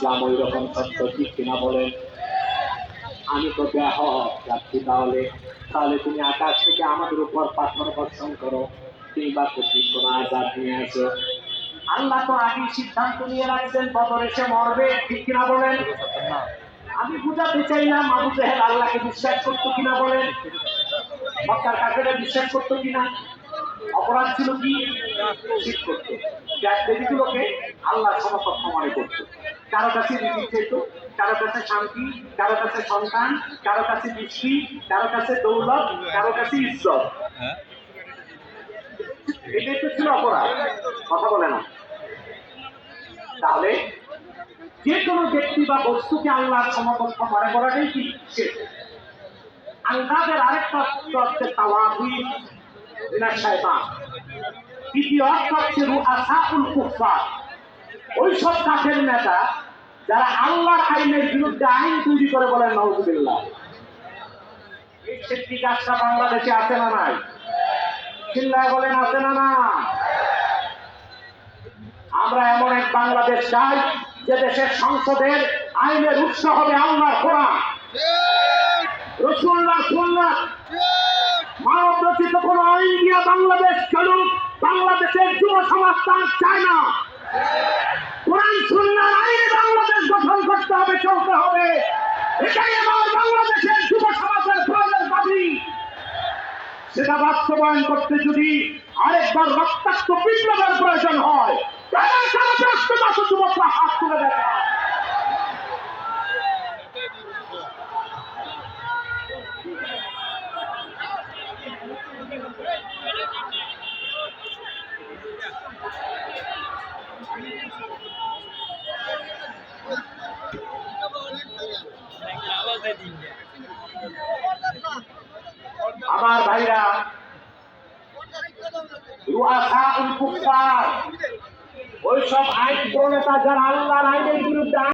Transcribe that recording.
ইসলাম ওই রকম সত্য ঠিক কিনা বলেন? আমি তো দেহ যাচ্ছি তাহলে। তাহলে তুমি আকাশ থেকে আমাদের উপর পাথর বর্ষণ করো। কিংবা কঠিন কোন আজাদ নিয়ে আসো। আল্লাহ তো আগেই সিদ্ধান্ত নিয়ে রাখছেন বদর এসে মরবে, ঠিক কিনা বলেন? আমি বুঝাতে চাইলাম, আবু জাহেল আল্লাহকে বিশ্বাস করতো কিনা বলেন? মক্কার কাফেরা বিশ্বাস করতো কিনা? অপরাধ ছিল কি? দেবীগুলোকে আল্লাহ সমকক্ষ মনে করতো। কারও কাছে চাইতো, কারও কাছে শান্তি, কারও কাছে সন্তান, কারও কাছে বৃষ্টি কারও কাছে দৌলত, কারও কাছে ইজ্জত। এটাই তো ছিল অপরাধ। কথা বলে না। তাহলে যে কোনো ব্যক্তি বা বস্তুকে আল্লাহর সমকক্ষ মনে করাটাই কি আল্লাহের আরেকটা হচ্ছে তাওয়াবি বিনা শয়তান অর্থ হচ্ছে রুআসাউল কুফার ওই সব কাফের নেতা যারা আল্লাহর আইনের বিরুদ্ধে আইন তৈরি করে বলেন নওজুবিল্লাহ এই কাজটা বাংলাদেশে আছে না নাই? চিল্লায় বলেন, আছে না না। আমরা এমন এক বাংলাদেশ চাই যে দেশের সংসদের আইনের উৎস হবে আল্লাহর কোরআন। রসুল্লাহ মানব আইন বাংলাদেশ চলুক, বাংলাদেশের যুব সমাজ তার চায় না। কোরআন, সুন্নার আইনে বাংলাদেশ গঠন করতে হবে, চলতে হবে। এটাই আমার বাংলাদেশের যুব সমাজের প্রয়োজন দাবি। সেটা বাস্তবায়ন করতে যদি আরেকবার রক্তাক্ত বিপ্লবের প্রয়োজন হয় আমার ভাইরা ওইসব আইন প্রণেতা যারা আল্লাহর আইনের বিরুদ্ধে